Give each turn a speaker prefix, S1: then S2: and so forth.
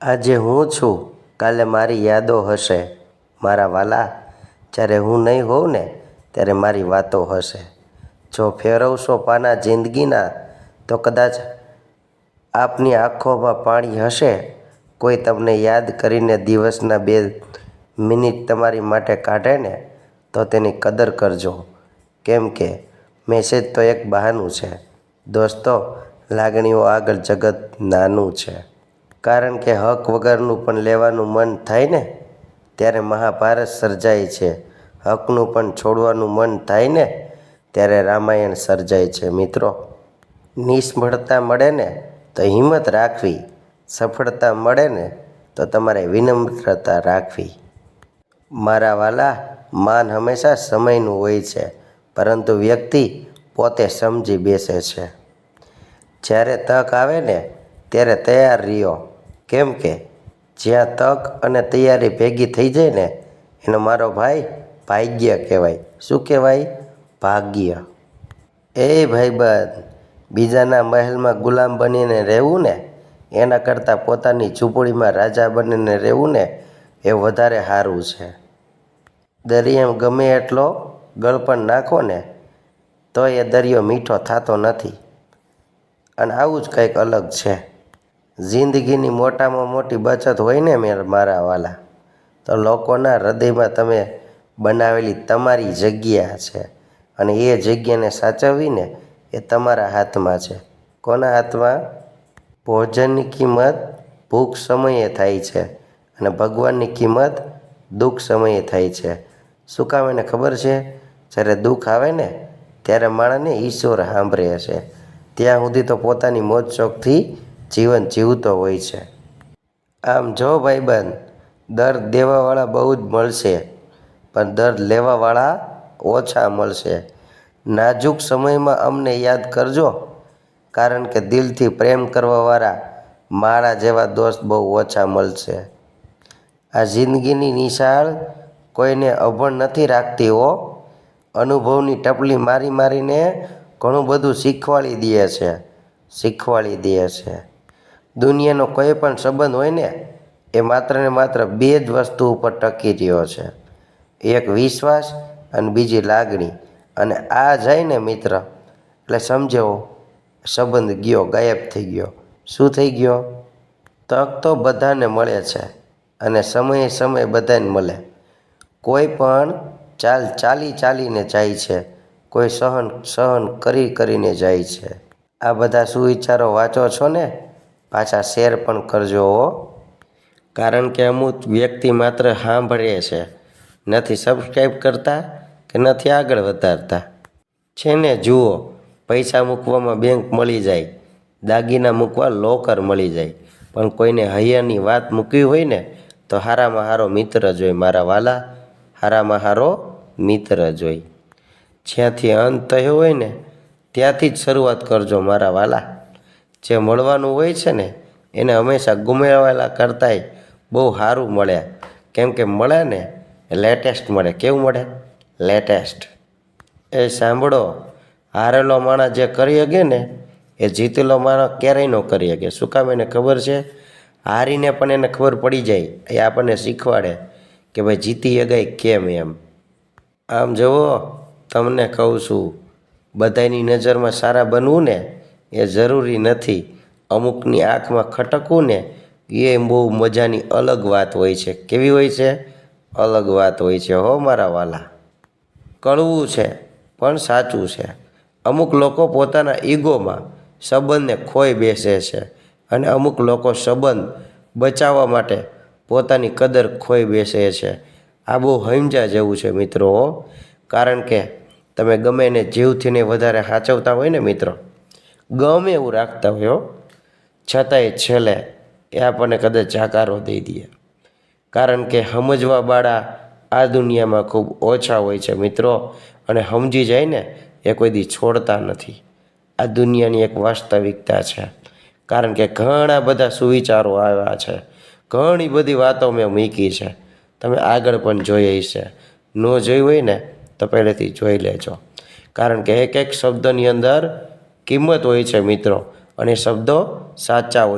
S1: આજે હું છું. કાલે મારી યાદો હશે. મારા વાલા, જ્યારે હું નહીં હોઉં ને, ત્યારે મારી વાતો હશે. જો ફેરવશો પાના જિંદગીના, તો કદાચ આપની આંખોમાં પાણી હશે. કોઈ તમને યાદ કરીને દિવસના બે મિનિટ તમારી માટે કાઢે ને, તો તેની કદર કરજો. કેમ કે મેસેજ તો એક બહાનું છે. દોસ્તો, લાગણીઓ આગળ જગત નાનું છે. કારણ કે હક વગરનું પણ લેવાનું મન થાય ને, ત્યારે મહાભારત સર્જાય છે. હકનું પણ છોડવાનું મન થાય ને, ત્યારે રામાયણ સર્જાય છે મિત્રો. નિષ્ફળતા મળે ને, તો હિંમત રાખવી. સફળતા મળે ને, તો તમારે વિનમ્રતા રાખવી. મારા વાલા, માન હંમેશા સમયનું હોય છે, પરંતુ વ્યક્તિ પોતે સમજી બેસે છે. જ્યારે તક આવે ને, ત્યારે તૈયાર રહ્યો. કેમ કે જ્યાં તક અને તૈયારી ભેગી થઈ જાય ને, એનો મારો ભાઈ ભાગ્ય કહેવાય. શું કહેવાય? ભાગ્ય. એ ભાઈબંધ બીજાના મહેલમાં ગુલામ બનીને રહેવું ને, એના કરતાં પોતાની ઝૂંપડીમાં રાજા બનીને રહેવું ને, એ વધારે સારું છે. દરિયામાં ગમે એટલો ગળપણ નાખો ને તો એ દરિયો મીઠો થતો નથી. અને આવું જ કંઈક અલગ છે. જિંદગીની મોટામાં મોટી બચત હોય ને મેં મારા વાલા, તો લોકોના હૃદયમાં તમે બનાવેલી તમારી જગ્યા છે અને એ જગ્યાને સાચવવીને એ તમારા હાથમાં છે. કોના હાથમાં? ભોજનની કિંમત ભૂખ સમયે થાય છે અને ભગવાનની કિંમત દુઃખ સમયે થાય છે. શું કામ એને ખબર છે? જ્યારે દુઃખ આવે ને, ત્યારે માણસને ઈશ્વર સાંભળે છે. ત્યાં સુધી તો પોતાની મોજ શોખથી જીવન જીવતો હોય છે. આમ જો ભાઈબંધ દર્દ દેવાવાળા બહુ જ મળશે, પણ દર્દ લેવાવાળા ઓછા મળશે. નાજુક સમયમાં અમને યાદ કરજો, કારણ કે દિલથી પ્રેમ કરવાવાળા મારા જેવા દોસ્ત બહુ ઓછા મળશે. આ જિંદગીની નિશાળ કોઈને અભણ નથી રાખતી હો. અનુભવની ટપલી મારી મારીને ઘણું બધું શીખવાડી દે છે શીખવાડી દે છે. દુનિયાનો કોઈ પણ સંબંધ હોય ને, એ માત્ર ને માત્ર બે જ વસ્તુ ઉપર ટકી રહ્યો છે. એક વિશ્વાસ અને બીજી લાગણી. અને આ જાય ને મિત્ર, એટલે સમજો સંબંધ ગયો, ગાયબ થઈ ગયો. શું થઈ ગયો? તક તો બધાને મળે છે અને સમયે સમય બધાને મળે. કોઈ પણ ચાલ ચાલી ચાલીને જાય છે. કોઈ સહન સહન કરી કરીને જાય છે. આ બધા સુવિચારો વાંચો છો ને? પાછા શેર પણ કરજો હો. કારણ કે અમુક વ્યક્તિ માત્ર સાંભળે છે, નથી સબસ્ક્રાઈબ કરતા કે નથી આગળ વધારતા. છે ને જુઓ, પૈસા મૂકવામાં બેંક મળી જાય, દાગીના મૂકવા લોકર મળી જાય. પણ કોઈને હૈયાની વાત મૂકવી હોય ને, તો હારામાં હારો મિત્ર જોઈ મારા વાલા, હારામાં હારો મિત્ર જોઈ જ્યાંથી અંત થયો હોય ને, ત્યાંથી જ શરૂઆત કરજો મારા વાલા. જે મળવાનું હોય છે ને, એને હંમેશા ગુમેવાલા કરતાંય બહુ સારું મળે. કેમ કે મળે ને લેટેસ્ટ મળે. કેવું મળે? લેટેસ્ટ એ સાંભળો, હારેલો માણસ જે કરી શકે ને, એ જીતેલો માણસ ક્યારેય ન કરી શકે. શું કામ એને ખબર છે? હારીને પણ એને ખબર પડી જાય. એ આપણને શીખવાડે કે ભાઈ જીતી શકાય કેમ એમ. આમ જુઓ, તમને કહું છું બધાની નજરમાં સારા બનવું ને એ જરૂરી નથી. અમુકની આંખમાં ખટકવું ને એ બહુ મજાની અલગ વાત હોય છે. કેવી હોય છે? અલગ વાત હોય છે હો મારા વાલા. કડવું છે, પણ સાચું છે. અમુક લોકો પોતાના ઈગોમાં સંબંધને ખોઈ બેસે છે અને અમુક લોકો સંબંધ બચાવવા માટે પોતાની કદર ખોઈ બેસે છે. આ બહુ હંજા જેવું છે મિત્રો કારણ કે તમે ગમે એને જીવથીને વધારે સાચવતા હોય ને મિત્રો. ગમે એવું રાખતા હોય છતાંય છેલ્લે એ આપણને કદાચ જાકારો દઈ દે. કારણ કે સમજવા વાળા આ દુનિયામાં ખૂબ ઓછા હોય છે મિત્રો. અને સમજી જાય ને, એ કોઈ દી છોડતા નથી. આ દુનિયાની એક વાસ્તવિકતા છે. કારણ કે ઘણા બધા સુવિચારો આવ્યા છે. ઘણી બધી વાતો મેં મૂકી છે. તમે આગળ પણ જોઈ છે ન જોઈ હોય ને, તો પહેલેથી જોઈ લેજો. કારણ કે એક એક શબ્દની અંદર કિંમત હોય છે મિત્રો. અને શબ્દો સાચા હોય